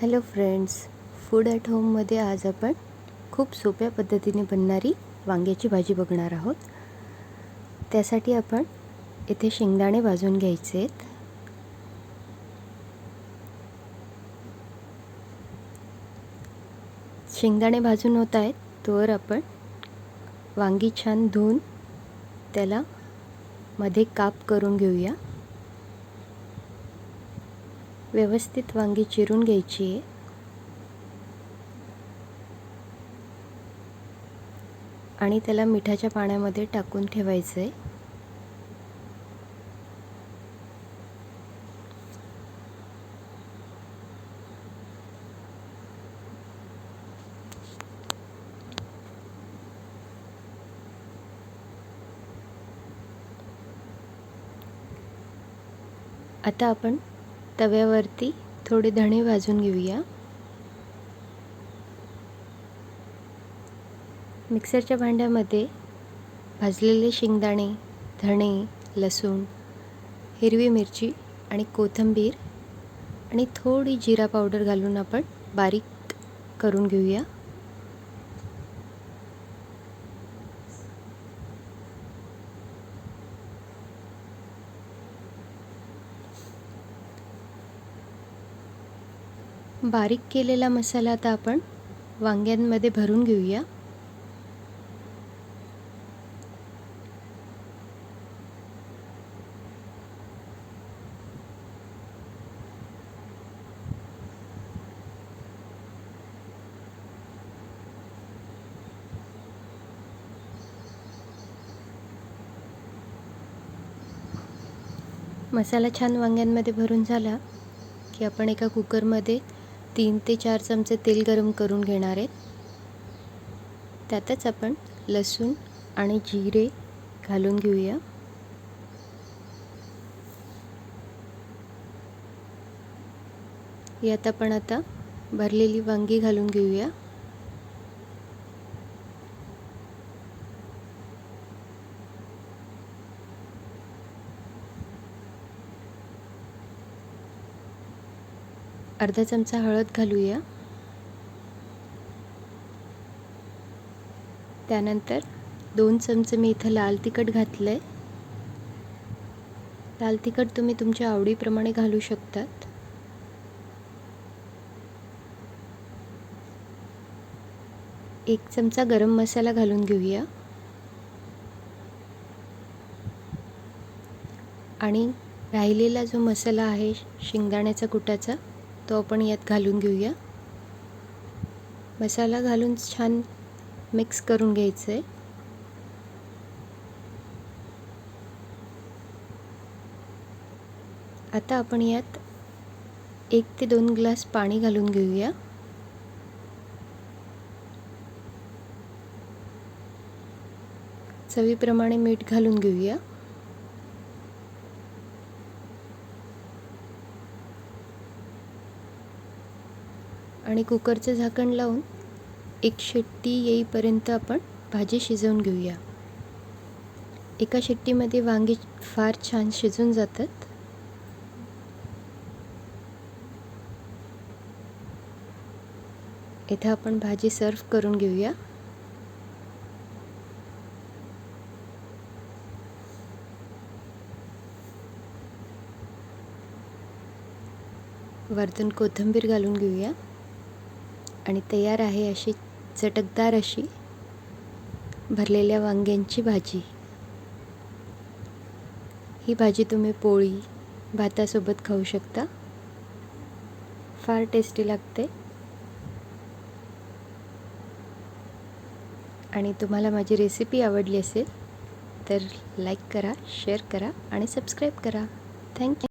Hello friends food at होममध्ये आज आपण खूप सोप्या पद्धतीने बनणारी वांग्याची भाजी बघणार आहोत. त्यासाठी आपण इथे शेंगदाणे भाजून घ्यायचे आहेत. शेंगदाणे भाजून होत आहेत तोवर आपण वांगी छान धुवून त्याला मध्ये काप करून घेऊया. व्यवस्थित वांगी चिरून घ्यायची. आहे आणि त्याला मिठाच्या पाण्यामध्ये टाकून ठेवायचं आहे आता आपण तव्यावरती थोडे धणे भाजून घेऊया. मिक्सरच्या भांड्यामध्ये भाजलेले शेंगदाणे धणे लसूण हिरवी मिरची आणि कोथिंबीर आणि थोडी जिरा पावडर घालून आपण बारीक करून घेऊया. बारीक केलेला मसाला आता आपण वांग्यांमध्ये भरून घेऊया. मसाला छान वांग्यांमध्ये भरून झाला की आपण एका कुकरमध्ये तीन ते चार चमचे तेल गरम करून घेणार आहेत. त्यातच आपण लसूण आणि जिरे घालून घेऊया. यात आपण आता भरलेली वांगी घालून घेऊया. अर्धा चमचा हळद घालूया. त्यानंतर दोन चमचे मी इथं लाल तिखट घातलं आहे लाल तिखट तुम्ही तुमच्या आवडीप्रमाणे घालू शकतात. एक चमचा गरम मसाला घालून घेऊया. आणि राहिलेला जो मसाला आहे शेंगदाण्याचा कुटाचा तो आपण यात घालून घेऊया. मसाला घालून छान मिक्स करून घ्यायचं आहे आता आपण यात एक ते दोन ग्लास पाणी घालून घेऊया. चवीप्रमाणे मीठ घालून घेऊया. आणि कुकरचं झाकण लावून एक शेट्टी येईपर्यंत आपण भाजी शिजवून घेऊया. एका शेट्टीमध्ये वांगी फार छान शिजून जातात. इथं आपण भाजी सर्व करून घेऊया. वरतून कोथिंबीर घालून घेऊया. आणि तयार आहे अशी चटकदार अशी भरलेल्या वांग्यांची भाजी. ही भाजी तुम्ही पोळी भातासोबत खाऊ शकता. फार टेस्टी लागते. आणि तुम्हाला माझी रेसिपी आवडली असेल तर लाईक करा शेअर करा आणि सबस्क्राईब करा. थँक्यू.